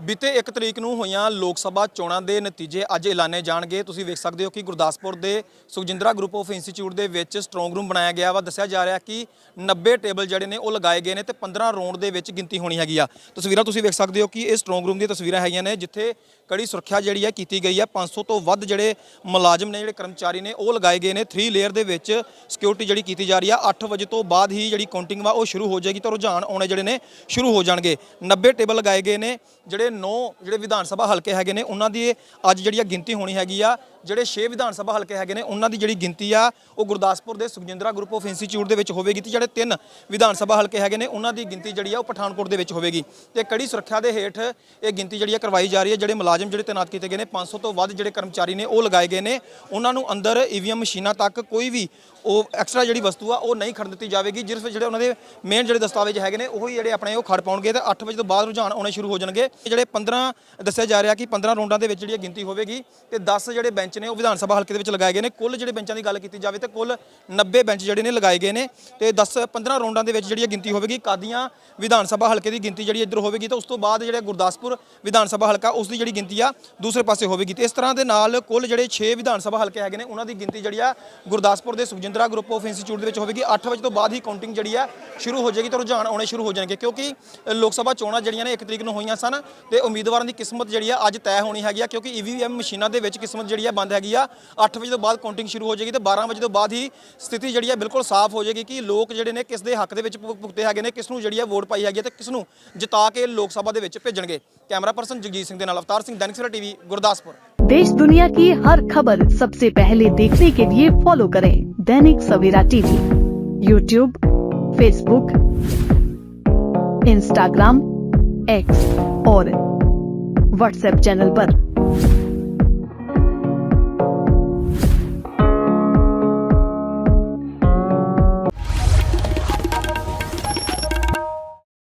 ਬੀਤੇ 1 ਤਰੀਕ ਨੂੰ ਹੋਈਆਂ ਲੋਕ ਸਭਾ ਚੋਣਾਂ ਦੇ ਨਤੀਜੇ ਅੱਜ ਐਲਾਨੇ ਜਾਣਗੇ। ਤੁਸੀਂ ਵੇਖ ਸਕਦੇ ਹੋ ਕਿ ਗੁਰਦਾਸਪੁਰ ਦੇ ਸੁਖਜਿੰਦਰਾ ਗਰੁੱਪ ਆਫ ਇੰਸਟੀਚਿਊਟ ਦੇ ਵਿੱਚ ਸਟਰੋਂਗ ਰੂਮ ਬਣਾਇਆ ਗਿਆ ਵਾ। ਦੱਸਿਆ ਜਾ ਰਿਹਾ ਕਿ 90 ਟੇਬਲ ਜਿਹੜੇ ਨੇ ਉਹ ਲਗਾਏ ਗਏ ਨੇ ਤੇ 15 ਰੌਂਡ ਦੇ ਵਿੱਚ ਗਿਣਤੀ ਹੋਣੀ ਹੈਗੀ ਆ। ਤਸਵੀਰਾਂ ਤੁਸੀਂ ਵੇਖ ਸਕਦੇ ਹੋ ਕਿ ਇਹ ਸਟਰੋਂਗ ਰੂਮ ਦੀਆਂ ਤਸਵੀਰਾਂ ਹੈਗੀਆਂ ਨੇ, ਜਿੱਥੇ ਕੜੀ ਸੁਰੱਖਿਆ ਜਿਹੜੀ ਹੈ ਕੀਤੀ ਗਈ ਹੈ 500 ਤੋਂ ਵੱਧ ਜਿਹੜੇ ਮੁਲਾਜ਼ਮ ਨੇ, ਜਿਹੜੇ ਕਰਮਚਾਰੀ ਨੇ, ਉਹ ਲਗਾਏ ਗਏ ਨੇ। 3 ਲੇਅਰ ਦੇ ਵਿੱਚ ਸਿਕਿਉਰਿਟੀ ਜਿਹੜੀ ਕੀਤੀ ਜਾ ਰਹੀ ਆ। 8 ਵਜੇ ਤੋਂ ਬਾਅਦ ਹੀ ਜਿਹੜੀ ਕਾਊਂਟਿੰਗ ਵਾ ਉਹ ਸ਼ੁਰੂ ਹੋ ਜਾਏਗੀ ਤਾਂ ਰੁਝਾਨ ਆਉਣੇ ਜਿਹੜੇ ਨੇ ਸ਼ੁਰੂ ਹੋ ਜਾਣਗੇ। 90 ਟੇਬਲ ਲਗਾਏ ਗਏ ਨੇ, ਜਿਹੜੇ 9 ਜਿਹੜੇ ਵਿਧਾਨ ਸਭਾ ਹਲਕੇ ਹੈਗੇ ਨੇ, ਉਹਨਾਂ ਦੀ ਅੱਜ ਜਿਹੜੀ ਆ ਗਿਣਤੀ ਹੋਣੀ ਹੈਗੀ ਆ ਜਿਹੜੇ 6 ਵਿਧਾਨ ਸਭਾ ਹਲਕੇ ਹੈਗੇ ਨੇ, ਉਹਨਾਂ ਦੀ ਜਿਹੜੀ ਗਿਣਤੀ ਆ, ਉਹ ਗੁਰਦਾਸਪੁਰ ਦੇ ਸੁਖਜਿੰਦਰਾ ਗਰੁੱਪ ਆਫ ਇੰਸਟੀਚਿਊਟ ਦੇ ਵਿੱਚ ਹੋਵੇਗੀ ਤੇ ਜਿਹੜੇ ਤਿੰਨ ਵਿਧਾਨ ਸਭਾ ਹਲਕੇ ਹੈਗੇ ਨੇ, ਉਹਨਾਂ ਦੀ ਗਿਣਤੀ ਜਿਹੜੀ ਆ, ਉਹ ਪਠਾਨਕੋਟ ਦੇ ਵਿੱਚ ਹੋਵੇਗੀ। ਤੇ ਕੜੀ ਸੁਰੱਖਿਆ ਦੇ ਹੇਠ ਇਹ ਗਿਣਤੀ ਜਿਹੜੀ ਆ ਕਰਵਾਈ ਜਾ ਰਹੀ ਹੈ, ਜਿਹੜੇ ਮੁਲਾਜ਼ਮ ਜਿਹੜੇ ਤੈਨਾਤ ਕੀਤੇ ਗਏ ਨੇ 500 ਤੋਂ ਵੱਧ ਜਿਹੜੇ ਕਰਮਚਾਰੀ ਨੇ, ਉਹ ਲਗਾਏ ਗਏ ਨੇ। ਉਹਨਾਂ ਨੂੰ ਅੰਦਰ ਈਵੀਐਮ ਮਸ਼ੀਨਾਂ ਤੱਕ ਕੋਈ ਵੀ ਉਹ ਐਕਸਟਰਾ ਜਿਹੜੀ ਵਸਤੂ ਆ, ਉਹ ਨਹੀਂ ਖੜਨ ਦਿੱਤੀ ਜਾਵੇਗੀ। ਜਿਸ ਵਿੱਚ ਜਿਹੜੇ ਉਹਨਾਂ ਦੇ ਮੇਨ ਜਿਹੜੇ ਦਸਤਾਵੇਜ਼ ਹੈਗੇ ਨੇ, ਉਹ ਹੀ ਜਿਹੜੇ ਆਪਣੇ ਉਹ ਖੜ ਪਾਉਣਗੇ ਤੇ 8 ਵਜੇ ਤੋਂ ਬਾਅਦ ਰੁਝਾਨ ਆਉਣੇ ਸ਼ੁਰੂ ਹੋ ਜਾਣਗੇ। ਜਿਹੜੇ 15 ਦੱਸਿਆ ਜਾ ਰਿਹਾ ਕਿ 15 ਰੌਂਡਾਂ ਦੇ ਵਿੱਚ ਜਿਹੜੀ ਇਹ ਗਿਣਤੀ ਹੋਵੇਗੀ ਤੇ 10 ਜਿਹੜੇ ਬੈਂਚ ਨੇ, ਉਹ ਵਿਧਾਨ ਸਭਾ ਹਲਕੇ ਦੇ ਵਿੱਚ ਲਗਾਏ ਗਏ ਨੇ। ਕੁੱਲ ਜਿਹੜੇ ਬੈਂਚਾਂ ਦੀ ਗੱਲ ਕੀਤੀ ਜਾਵੇ ਤਾਂ ਕੁੱਲ 90 ਬੈਂਚ ਜਿਹੜੇ ਨੇ ਲਗਾਏ ਗਏ ਨੇ ਤੇ 10 15 ਰੌਂਡਾਂ ਦੇ ਵਿੱਚ ਜਿਹੜੀ ਇਹ ਗਿਣਤੀ ਹੋਵੇਗੀ, ਕਾਦੀਆਂ ਵਿਧਾਨ ਸਭਾ ਹਲਕੇ ਦੀ ਗਿਣਤੀ ਜਿਹੜੀ ਇੱਧਰ ਹੋਵੇਗੀ, ਤੇ ਉਸ ਤੋਂ ਬਾਅਦ ਜਿਹੜਾ ਗੁਰਦਾਸਪੁਰ ਵਿਧਾਨ ਸਭਾ ਹਲਕਾ, ਉਸ ਦੀ ਜਿਹੜੀ ਗਿਣਤੀ ਆ, ਦੂਸਰੇ ਪਾਸੇ ਹੋਵੇਗੀ। ਤੇ ਇਸ ਤਰ੍ਹਾਂ ਦੇ ਨਾਲ ਕੁੱਲ ਜਿਹੜੇ 6 ਵਿਧਾਨ ਸਭਾ ਹਲਕੇ ਹੈਗੇ ਨੇ, ਉਹਨਾਂ ਦੀ ਗਿਣਤੀ ਜਿਹੜੀ ਆ ਗੁਰਦਾਸਪੁਰ ਦੇ ਸੁਖਜਿੰਦਰਾ ਗਰੁੱਪ ਆਫ ਇੰਸਟੀਚਿਊਟ ਦੇ ਵਿੱਚ ਹੋਵੇਗੀ। 8 ਵਜੇ ਤੋਂ ਬਾਅਦ ਹੀ ਕਾਊਂਟਿੰਗ ਜਿਹੜੀ ਆ ਸ਼ੁਰੂ ਹੋ ਜਾਏਗੀ ਤੇ ਰੁਝਾਨ ਆਉਣੇ ਸ਼ੁਰੂ ਹੋ ਜਾਣਗੇ, ਕਿਉਂਕਿ ਲੋਕ ਸਭਾ ਚੋਣਾਂ ਜਿਹੜੀਆਂ ਨੇ 1 ਤਰੀਕ ਨੂੰ ਹੋਈਆਂ ਸਨ ਤੇ ਉਮੀਦਵਾਰਾਂ ਦੀ ਕਿਸਮਤ ਜਿਹੜੀ ਆ ਅੱਜ ਤੈਅ ਹੋਣੀ ਹੈਗੀ ਆ, ਕਿਉਂਕਿ ਈਵੀਐਮ ਮਸ਼ੀਨਾਂ ਦੇ ਵਿੱਚ ਕਿਸਮਤ ਜਿਹੜੀ ਆ ਬੰਦ ਹੈਗੀ ਆ 8 ਵਜੇ ਤੋਂ ਬਾਅਦ ਕਾਊਂਟਿੰਗ ਸ਼ੁਰੂ ਹੋ ਜਾਏਗੀ ਤੇ 12 ਵਜੇ ਤੋਂ ਬਾਅਦ ਹੀ ਸਥਿਤੀ ਜਿਹੜੀ ਆ ਬਿਲਕੁਲ ਸਾਫ਼ ਹੋ ਜਾਏਗੀ ਕਿ ਲੋਕ ਜਿਹੜੇ ਨੇ ਕਿਸ ਦੇ ਹੱਕ ਦੇ ਵਿੱਚ ਭੁ- ਭੁਗਤੇ ਹੈਗੇ ਨੇ ਕਿਸ ਨੂੰ ਜਿਹੜੀ ਆ ਵੋਟ ਪਾਈ ਹੈਗੀ ਆ ਤੇ ਕਿਸ ਨੂੰ ਜਿਤਾ ਕੇ ਲੋਕ ਸਭਾ ਦੇ ਵਿੱਚ ਭੇਜਣਗੇ ਕੈਮਰਾ ਪਰਸਨ ਜਗਜੀਤ ਸਿੰਘ ਦੇ ਨਾਲ ਅਵਤਾਰ ਸਿੰਘ ਦੈਨਿਕ ਸਵੇਰਾ ਟੀਵੀ ਗੁਰਦਾਸਪੁਰ देश दुनिया की हर खबर सबसे पहले देखने के लिए फॉलो करें Dainik Savera TV YouTube Facebook Instagram X और व्हाट्सएप चैनल पर।